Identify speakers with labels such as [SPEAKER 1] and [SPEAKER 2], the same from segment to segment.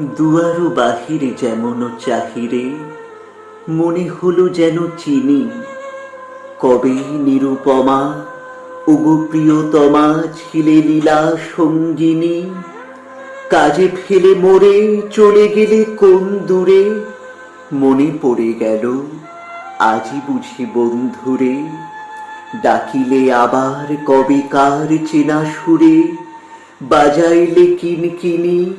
[SPEAKER 1] দুয়ারু বাহিরে যেমন চাহিরে, মনে হলো যেন চিনি। কবে নিরুপমা, ওগো প্রিয়তমা, ছিলে লীলা সঙ্গিনী? কাজে ফেলে মোরে চলে গেলে কোন দূরে? মনে পড়ে গেল, আজি বুঝি বন্ধুরে। ডাকিলে আবার কবে কার চেনা সুরে, বাজাইলে কিনকিনি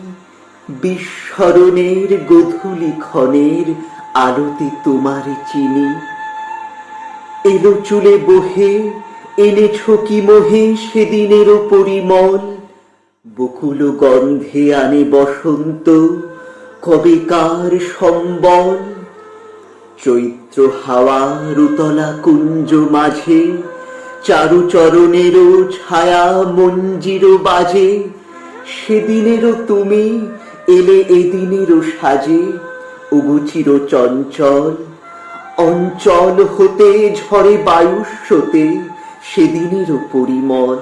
[SPEAKER 1] বিস্মরণের গধূলি ক্ষণের আলোতে তোমার চিনি। এলো চুলে বহে, এনেছ কি মোহে সেদিনেরও পরিমল? বকুল গন্ধে আনে বসন্ত, কবে কার সম্বল? চৈত্র হাওয়া রুতলা কুঞ্জ মাঝে চারু চরণেরও ছায়া মঞ্জিরও বাজে। সেদিনেরও তুমি এলে এদিনেরও সাজে উগুচির চঞ্চল অঞ্চল হতে ঝরে বায়ুস্রোতে সেদিনেরও পরিমল।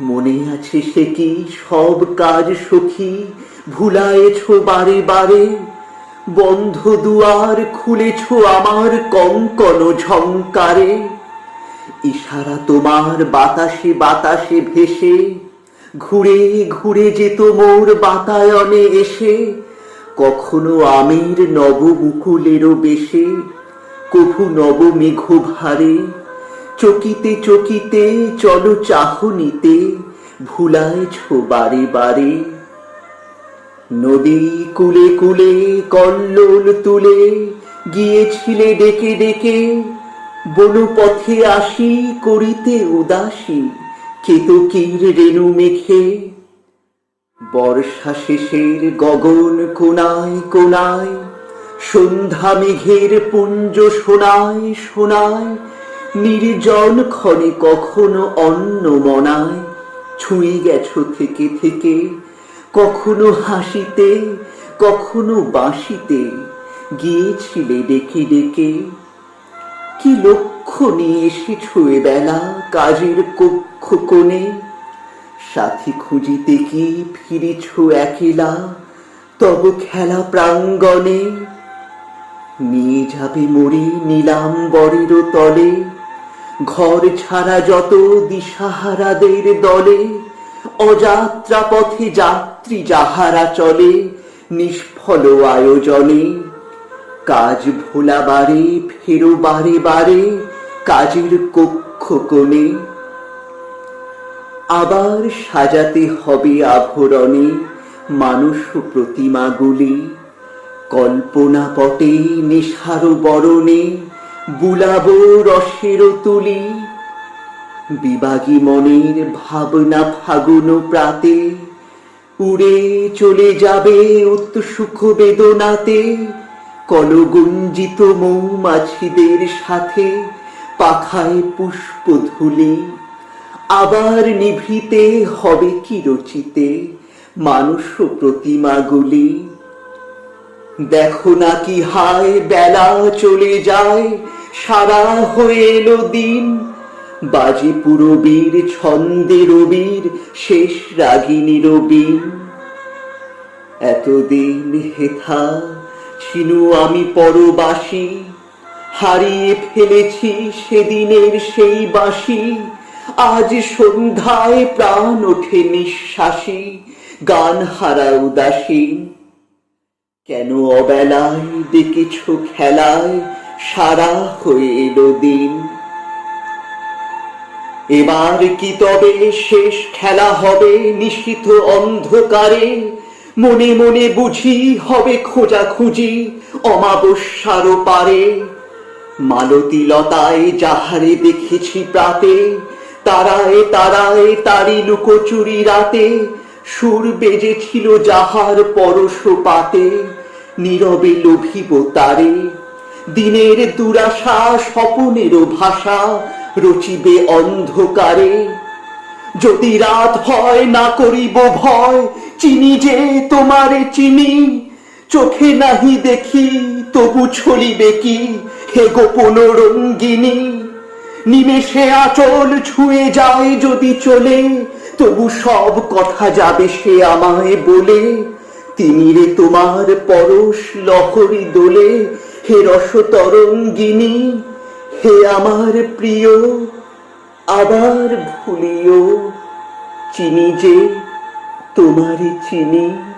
[SPEAKER 1] মনে আছে সে কি সব কাজ সখী, ভুলায়েছ বারে বারে? বন্ধ দুয়ার খুলেছ আমার কঙ্কন ঝঙ্কারে। ইশারা তোমার বাতাসে বাতাসে ভেসে ঘুরে ঘুরে যেত মোর বাতায়নে এসে, কখনো আমের নব মুকুলেরও বেশে, কভু নব মেঘ ভারে চকিতে চকিতে চলো চাহনিতে ভুলাইছ বারে বারে। নদী কুলে কুলে, কল্লোল তুলে, গিয়েছিলে ডেকে ডেকে, বনপথে আসি করিতে উদাসী কেতকীর রেণু মেঘে বর্ষা শেষের গগন কোনায় কোনায় সন্ধ্যা মেঘের পুঞ্জ শোনায় শোনায়, নির্জন ক্ষণে কখনো অন্ন মনায়, ছুঁয়ে গেছো থেকে থেকে, কখনো হাসিতে, কখনো বাঁশিতে, গিয়েছিলে ডেকে ডেকে, কি লক্ষ্য নিয়ে এসেছ বেলা কাজের কক্ষ কোণে সাথী খুঁজিতে কি ফিরিছ একেলা? তব খেলা প্রাঙ্গণে, নিয়ে যাবে মরে নিলাম বরের তলে। ঘর ছাড়া যত দিশাহারাদের দলে, অযাত্রা পথে যাত্রী যাহারা চলে, নিষ্ফল আয়োজনে। কাজ ভোলা বারে ফেরো বারে বারে, কাজের কক্ষ কোণে। আবার সাজাতে হবে আভরণে মানুষ প্রতিমাগুলি। কল্পনা পটে নেশার বরণে বুলাবো রসের তুলি। বিবাগী মনের ভাবনা ফাগুন প্রাতে উড়ে চলে যাবে উৎসুখ বেদনাতে। কলগুঞ্জিত মৌমাছিদের সাথে পাখায় পুষ্প ধুলি। আবার নিভৃতে হবে কি রচিতে? মানুষ প্রতিমাগুলি দেখো না কি হায়, বেলা চলে যায়, সারা হয়ে এলো দিন। বাজে পুরবীর, ছন্দে রবির, শেষ রাগিনী রবিন এতদিন হেথা, ছিনু আমি পরবাসী, হারিয়ে ফেলেছি সেদিনের সেই বাসি আজ সন্ধ্যায় প্রাণ ওঠে নিঃশ্বাসী, গান হারা উদাসীন কেন অবেলায় ডেকেছ খেলায় সারা হয়ে এলো দিন? এবার কি তবে শেষ খেলা হবে নিশিত অন্ধকারে? মনে মনে বুঝি হবে খোঁজাখুঁজি অমাবস্যার পারে মালতী লতায় যাহারে দেখেছি প্রাতে তারায় তারায় তারি লুকোচুরি রাতে, সুর বেজেছিল যাহার পরশ পাতে নীরবে লোভিব তারে। দিনের দুরাশা স্বপনেরও ভাষা রচিবে অন্ধকারে। যদি রাত হয় না করিব ভয়, চিনি যে তোমারে চিনি, চোখে নাহি দেখি তবু ছলিবে কি, হে গোপন রঙ্গিনী। নিমেষে আচল ছুঁয়ে যায় যদি চলে, তবু সব কথা যাবে সে আমায় বলে। তিনি রে তোমার পরশ লহরি দোলে, হে রস তরঙ্গিনী হে আমার প্রিয়, আবার ভুলিও। চিনি যে তোমারই চিনি।